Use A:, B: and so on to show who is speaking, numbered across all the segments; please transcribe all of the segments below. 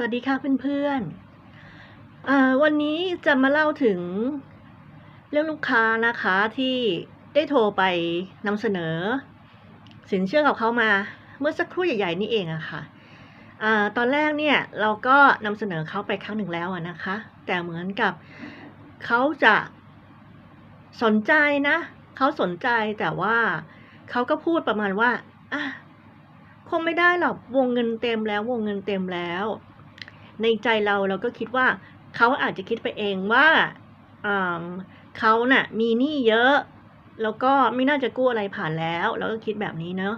A: วัสดีค่ะเพื่อนๆวันนี้จะมาเล่าถึงเรื่องลูกค้านะคะที่ได้โทรไปนำเสนอ สินเชื่อกับเขามาเมื่อสักครู่ใหญ่ๆนี่เองอะค่ะอ่าตอนแรกเนี่ยเราก็นำเสนอเขาไปครั้งหนึ่งแล้วนะคะ แต่เหมือนกับเขาจะสนใจนะเขาสนใจแต่ว่าเขาก็พูดประมาณว่าอะคงไม่ได้หรอกวงเงินเต็มแล้ววงเงินเต็มแล้ว ในใจเราเราก็คิดว่าเขาอาจจะคิดไปเองว่าอ่าเขาน่ะมีหนี้เยอะ แล้วก็ไม่น่าจะกู้อะไรผ่านแล้วเราก็คิดแบบนี้เนอะ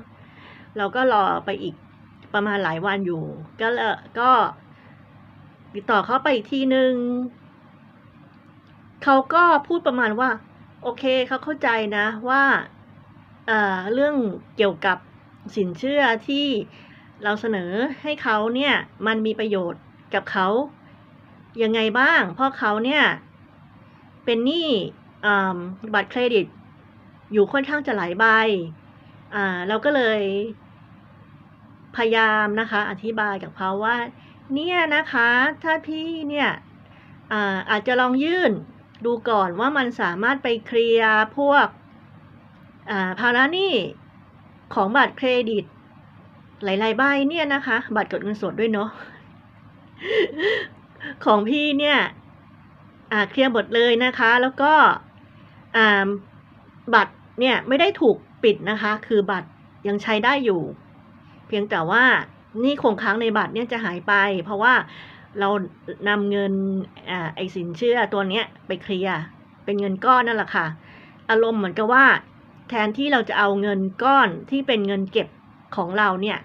A: เราก็รอไปอีกประมาณหลายวันอยู่ ก็เลยก็ติดต่อเขาไปอีกทีนึงเขาก็พูดประมาณว่า โอเคเขาเข้าใจนะว่าเอ่อเรื่องเกี่ยวกับสินเชื่อที่เราเสนอให้เขาเนี่ยมันมีประโยชน์ กับเขายังไงบ้าง เพราะเขาเนี่ย เป็นหนี้บัตรเครดิต อยู่ค่อนข้างจะหลายใบอ่าเราก็เลยพยายามนะคะ อธิบายกับเขาว่า เนี่ยนะคะ ถ้าพี่เนี่ยอาอาจจะลองยื่นดูก่อนว่ามันสามารถไปเคลียร์พวกาภาระหนี้ของบัตรเครดิต หลายๆใบเนี่ยนะคะ บัตรกดเงินสดด้วยเนาะ ของพี่เนี่ยอ่าเคลียร์หมดเลยนะคะ แล้วก็อ่าบัตรเนี่ยไม่ได้ถูกปิดนะคะ คือบัตรยังใช้ได้อยู่ เพียงแต่ว่านี่คงค้างในบัตรเนี่ยจะหายไป เพราะว่าเรานำเงินอ่าไอสินเชื่อตัวเนี้ยไปเคลียร์เป็นเงินก้อนนั่นแหละค่ะ อารมณ์เหมือนกับว่า แทนที่เราจะเอาเงินก้อนที่เป็นเงินเก็บของเราเนี่ย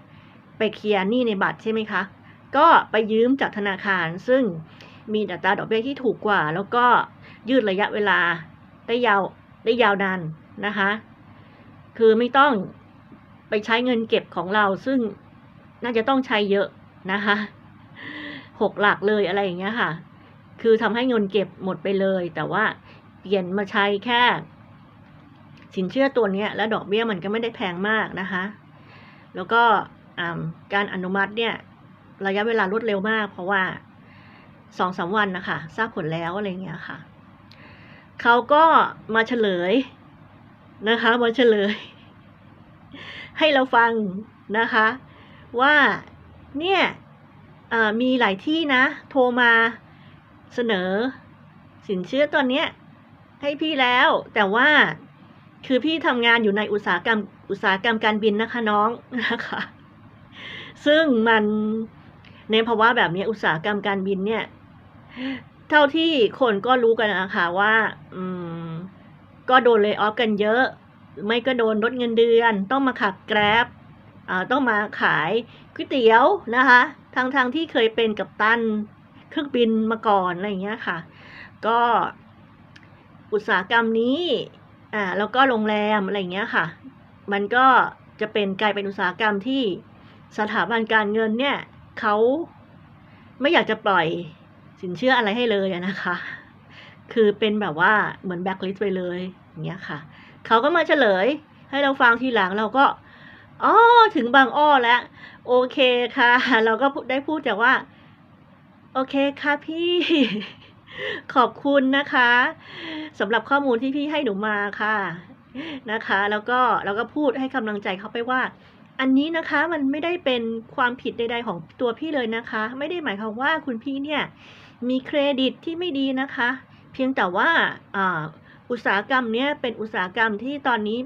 A: ไปเคลียร์หนี้ในบัตรใช่ไหมคะ ก็ไปยืมจากธนาคาร ซึ่งมีอัตราดอกเบี้ยที่ถูกกว่า แล้วก็ยืดระยะเวลาได้ยาวได้ยาวนานนะคะ คือไม่ต้องไปใช้เงินเก็บของเราซึ่งน่าจะต้องใช้เยอะนะคะหกหลักเลยอะไรอย่างเงี้ยค่ะ คือทำให้เงินเก็บหมดไปเลย แต่ว่าเปลี่ยนมาใช้แค่ สินเชื่อตัวเนี้ยแล้วดอกเบี้ยมันก็ไม่ได้แพงมากนะคะ แล้วก็การอนุมัติเนี่ย ระยะเวลารวดเร็วมาก เพราะว่าสองสาวันนะคะทราบผลแล้วอะไรเงี้ยค่ะเขาก็มาเฉลยนะคะมาเฉลย ให้เราฟังนะคะ ว่าเนี่ยมีหลายที่นะ โทรมาเสนอ สินเชื่อตัวเนี้ยให้พี่แล้ว แต่ว่าคือพี่ทำงานอยู่ในอุตสาหกรรมอุตสาหกรรมการบินนะคะน้องนะคะ ซึ่งมัน ในภาวะแบบนี้อุตสาหกรรมการบินเนี่ย เท่าที่คนก็รู้กันนะคะว่า อืม ก็โดนเลยออฟกันเยอะ ไม่ก็โดนลดเงินเดือน ต้องมาขับแกร็บต้องมาขายก๋วยเตี๋ยวนะคะทางทางที่เคยเป็นกับตันเครื่องบินมาก่อนอะไรอย่างเงี้ยค่ะ ก็อุตสาหกรรมนี้อ่าแล้วก็โรงแรมอะไรเงี้ยค่ะ มันก็จะเป็นกลายเป็นอุตสาหกรรมที่สถาบันการเงินเนี่ย เขาไม่อยากจะปล่อยสินเชื่ออะไรให้เลยนะคะ คือเป็นแบบว่าเหมือนแบ็คลิสต์ไปเลยอย่างเงี้ยค่ะ เขาก็มาเฉลย ให้เราฟังทีหลังเราก็อ๋อถึงบางอ้อแล้ว โอเคค่ะ เราก็ได้พูดจากว่า โอเคค่ะพี่ ขอบคุณนะคะสำหรับข้อมูลที่พี่ให้หนูมาค่ะนะคะ แล้วก็เราก็พูดให้กำลังใจเขาไปว่า อันนี้นะคะมันไม่ได้เป็นความผิดใด ๆ ของตัวพี่เลยนะคะ ไม่ได้หมายความว่าคุณพี่เนี่ยมีเครดิตที่ไม่ดีนะคะ เพียงแต่ว่าอุตสาหกรรมเนี้ยเป็นอุตสาหกรรมที่ตอนนี้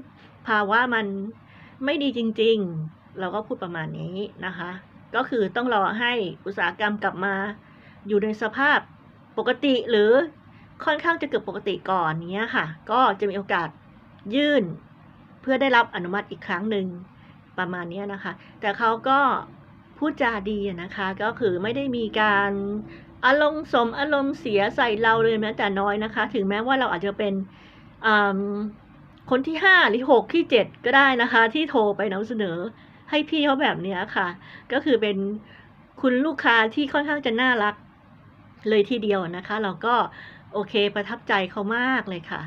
A: ภาวะมันไม่ดีจริง ๆ เราก็พูดประมาณนี้นะคะ ก็คือต้องรอให้อุตสาหกรรมกลับมา อยู่ในสภาพปกติหรือค่อนข้างจะเกือบปกติก่อนเนี้ยค่ะ ก็จะมีโอกาสยื่น เพื่อได้รับอนุมัติอีกครั้งหนึ่ง ประมาณนี้นะคะ แต่เขาก็พูดจาดีนะคะ ก็คือไม่ได้มีการอารมณ์สมอารมณ์เสียใส่เราเลยแม้แต่น้อยนะคะ ถึงแม้ว่าเราอาจจะเป็นคนที่ห้าหรือหกที่เจ็ดก็ได้นะคะ ที่โทรไปนำเสนอให้พี่เขาแบบนี้ค่ะ ก็คือเป็นคุณลูกค้าที่ค่อนข้างจะน่ารักเลยทีเดียวนะคะ เราก็โอเคประทับใจเขามากเลยค่ะ